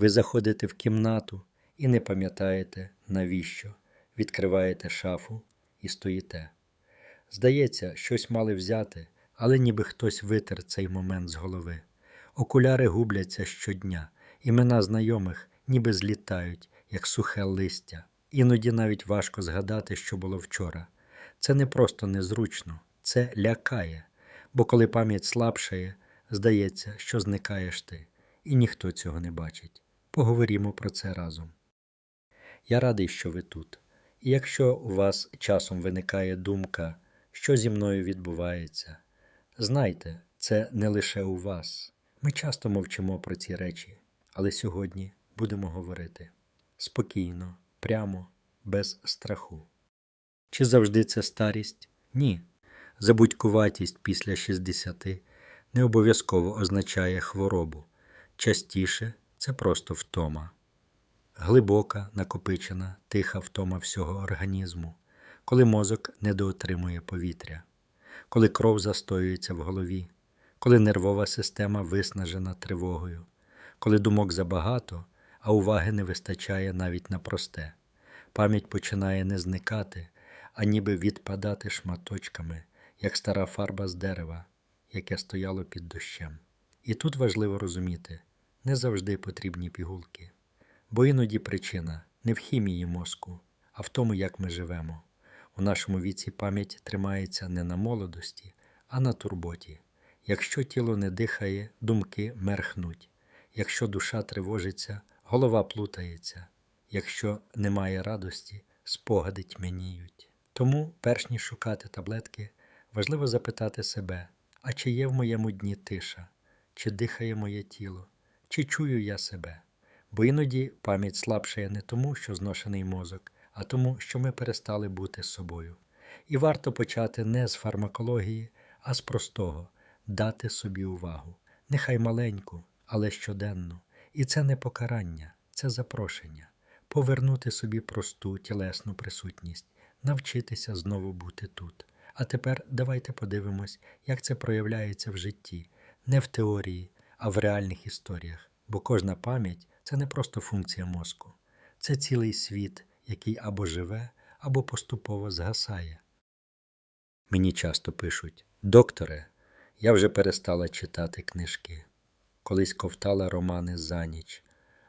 Ви заходите в кімнату і не пам'ятаєте, навіщо. Відкриваєте шафу і стоїте. Здається, щось мали взяти, але ніби хтось витер цей момент з голови. Окуляри губляться щодня, імена знайомих ніби злітають, як сухе листя. Іноді навіть важко згадати, що було вчора. Це не просто незручно, це лякає, бо коли пам'ять слабшає, здається, що зникаєш ти, і ніхто цього не бачить. Поговоримо про це разом. Я радий, що ви тут. І якщо у вас часом виникає думка, що зі мною відбувається, знайте, це не лише у вас. Ми часто мовчимо про ці речі, але сьогодні будемо говорити спокійно, прямо, без страху. Чи завжди це старість? Ні. Забудькуватість після 60 не обов'язково означає хворобу. Частіше це просто втома. Глибока, накопичена, тиха втома всього організму, коли мозок недоотримує повітря, коли кров застоюється в голові, коли нервова система виснажена тривогою, коли думок забагато, а уваги не вистачає навіть на просте. Пам'ять починає не зникати, а ніби відпадати шматочками, як стара фарба з дерева, яке стояло під дощем. І тут важливо розуміти, не завжди потрібні пігулки. Бо іноді причина не в хімії мозку, а в тому, як ми живемо. У нашому віці пам'ять тримається не на молодості, а на турботі. Якщо тіло не дихає, думки мерхнуть. Якщо душа тривожиться, голова плутається. Якщо немає радості, спогади тьмяніють. Тому, перш ніж шукати таблетки, важливо запитати себе, а чи є в моєму дні тиша, чи дихає моє тіло, чи чую я себе. Бо іноді пам'ять слабшає не тому, що зношений мозок, а тому, що ми перестали бути собою. І варто почати не з фармакології, а з простого дати собі увагу, нехай маленьку, але щоденну. І це не покарання, це запрошення, повернути собі просту тілесну присутність, навчитися знову бути тут. А тепер давайте подивимось, як це проявляється в житті, не в теорії, а в реальних історіях, бо кожна пам'ять це не просто функція мозку, це цілий світ, який або живе, або поступово згасає. Мені часто пишуть: Докторе, я вже перестала читати книжки, колись ковтала романи за ніч,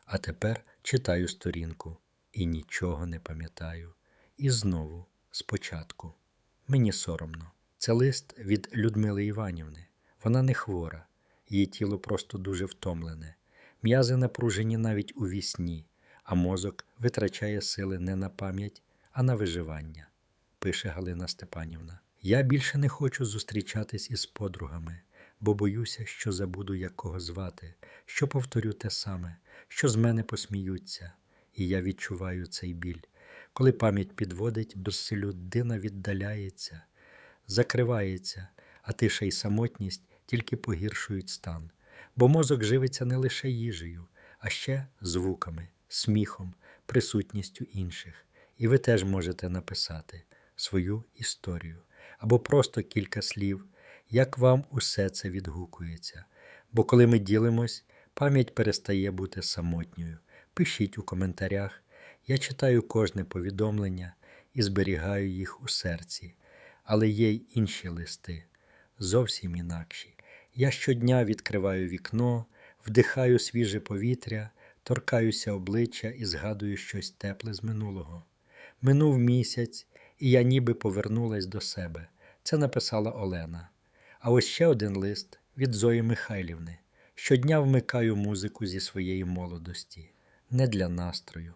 а тепер читаю сторінку і нічого не пам'ятаю. І знову спочатку. Мені соромно. Це лист від Людмили Іванівни. Вона не хвора, її тіло просто дуже втомлене. М'язи напружені навіть у вісні, а мозок витрачає сили не на пам'ять, а на виживання, пише Галина Степанівна. Я більше не хочу зустрічатись із подругами, бо боюся, що забуду, як кого звати, що повторю те саме, що з мене посміються, і я відчуваю цей біль. Коли пам'ять підводить, людина віддаляється, закривається, а тиша й самотність тільки погіршують стан бо мозок живиться не лише їжею, а ще звуками, сміхом, присутністю інших. І ви теж можете написати свою історію або просто кілька слів, як вам усе це відгукується. Бо коли ми ділимось, пам'ять перестає бути самотньою. Пишіть у коментарях. Я читаю кожне повідомлення і зберігаю їх у серці, але є й інші листи, зовсім інакші. Я щодня відкриваю вікно, вдихаю свіже повітря, торкаюся обличчя і згадую щось тепле з минулого. Минув місяць, і я ніби повернулась до себе. Це написала Олена. А ось ще один лист від Зої Михайлівни. Щодня вмикаю музику зі своєї молодості, не для настрою,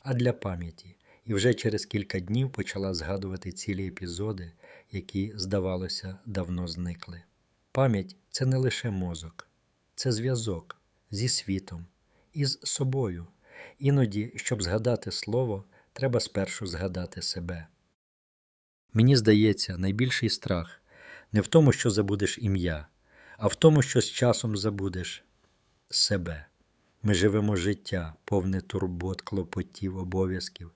а для пам'яті. І вже через кілька днів почала згадувати цілі епізоди, які, здавалося, давно зникли. Пам'ять це не лише мозок, це зв'язок зі світом, із собою. Іноді, щоб згадати слово, треба спершу згадати себе. Мені здається, найбільший страх не в тому, що забудеш ім'я, а в тому, що з часом забудеш себе. Ми живемо життя, повне турбот, клопотів, обов'язків,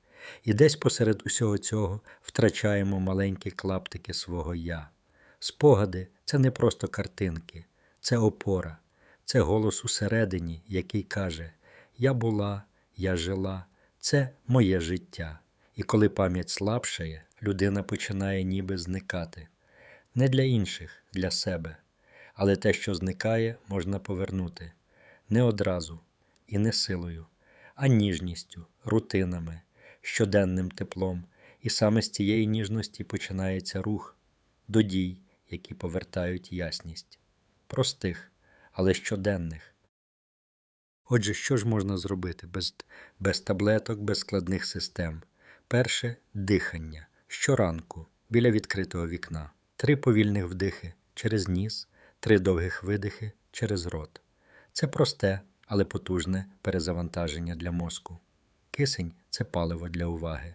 і десь посеред усього цього втрачаємо маленькі клаптики свого я. Спогади це не просто картинки, це опора, це голос усередині, який каже: Я була, я жила, це моє життя. І коли пам'ять слабшає, людина починає ніби зникати. Не для інших, для себе. Але те, що зникає, можна повернути не одразу і не силою, а ніжністю, рутинами, щоденним теплом. І саме з цієї ніжності починається рух до дій, які повертають ясність. Простих, але щоденних. Отже, що ж можна зробити без, без таблеток, без складних систем? Перше дихання щоранку біля відкритого вікна, три повільних вдихи через ніс, три довгих видихи через рот. Це просте, але потужне перезавантаження для мозку. Кисень це паливо для уваги.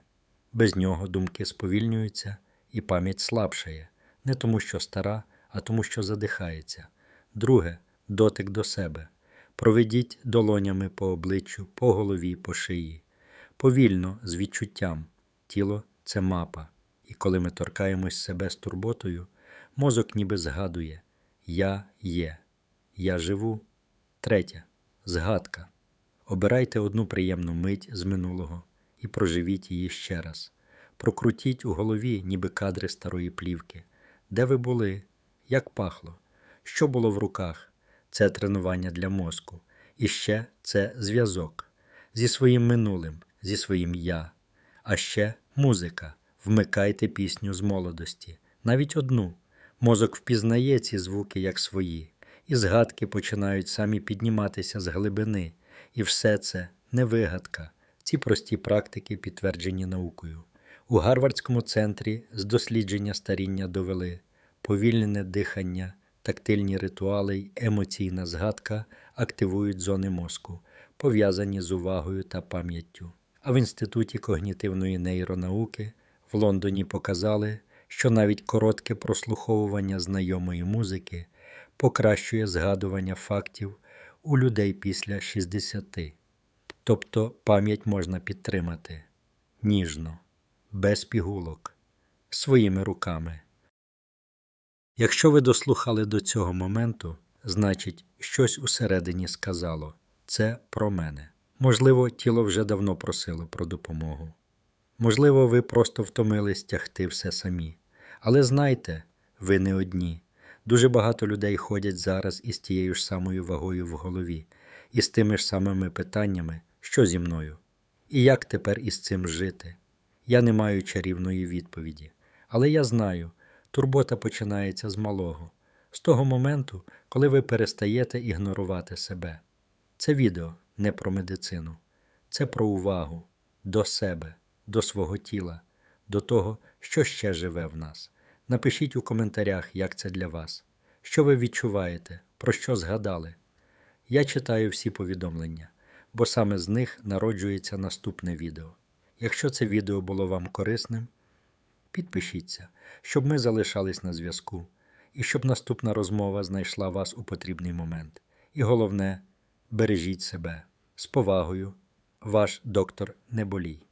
Без нього думки сповільнюються і пам'ять слабшає, не тому, що стара, а тому, що задихається. Друге дотик до себе. Проведіть долонями по обличчю, по голові, по шиї. Повільно, з відчуттям. Тіло це мапа. І коли ми торкаємось себе з турботою, мозок ніби згадує Я є, я живу. Третє згадка. Обирайте одну приємну мить з минулого і проживіть її ще раз. Прокрутіть у голові, ніби кадри старої плівки. Де ви були? Як пахло? Що було в руках? Це тренування для мозку. І ще це зв'язок зі своїм минулим, зі своїм я. А ще музика. Вмикайте пісню з молодості, навіть одну. Мозок впізнає ці звуки як свої, і згадки починають самі підніматися з глибини. І все це не вигадка. Ці прості практики підтверджені наукою. У Гарвардському центрі з дослідження старіння довели повільнене дихання, тактильні ритуали й емоційна згадка активують зони мозку, пов'язані з увагою та пам'яттю. А в Інституті когнітивної нейронауки в Лондоні показали, що навіть коротке прослуховування знайомої музики покращує згадування фактів у людей після 60. Тобто пам'ять можна підтримати ніжно, без пігулок, своїми руками. Якщо ви дослухали до цього моменту, значить, щось усередині сказало це про мене. Можливо, тіло вже давно просило про допомогу. Можливо, ви просто втомились тягти все самі. Але знайте, ви не одні. Дуже багато людей ходять зараз із тією ж самою вагою в голові, і з тими ж самими питаннями, що зі мною, і як тепер із цим жити. Я не маю чарівної відповіді, але я знаю, турбота починається з малого, з того моменту, коли ви перестаєте ігнорувати себе. Це відео не про медицину, це про увагу до себе, до свого тіла, до того, що ще живе в нас. Напишіть у коментарях, як це для вас, що ви відчуваєте, про що згадали. Я читаю всі повідомлення, бо саме з них народжується наступне відео. Якщо це відео було вам корисним, підпишіться, щоб ми залишались на зв'язку і щоб наступна розмова знайшла вас у потрібний момент. І головне, бережіть себе з повагою, ваш доктор Неболій.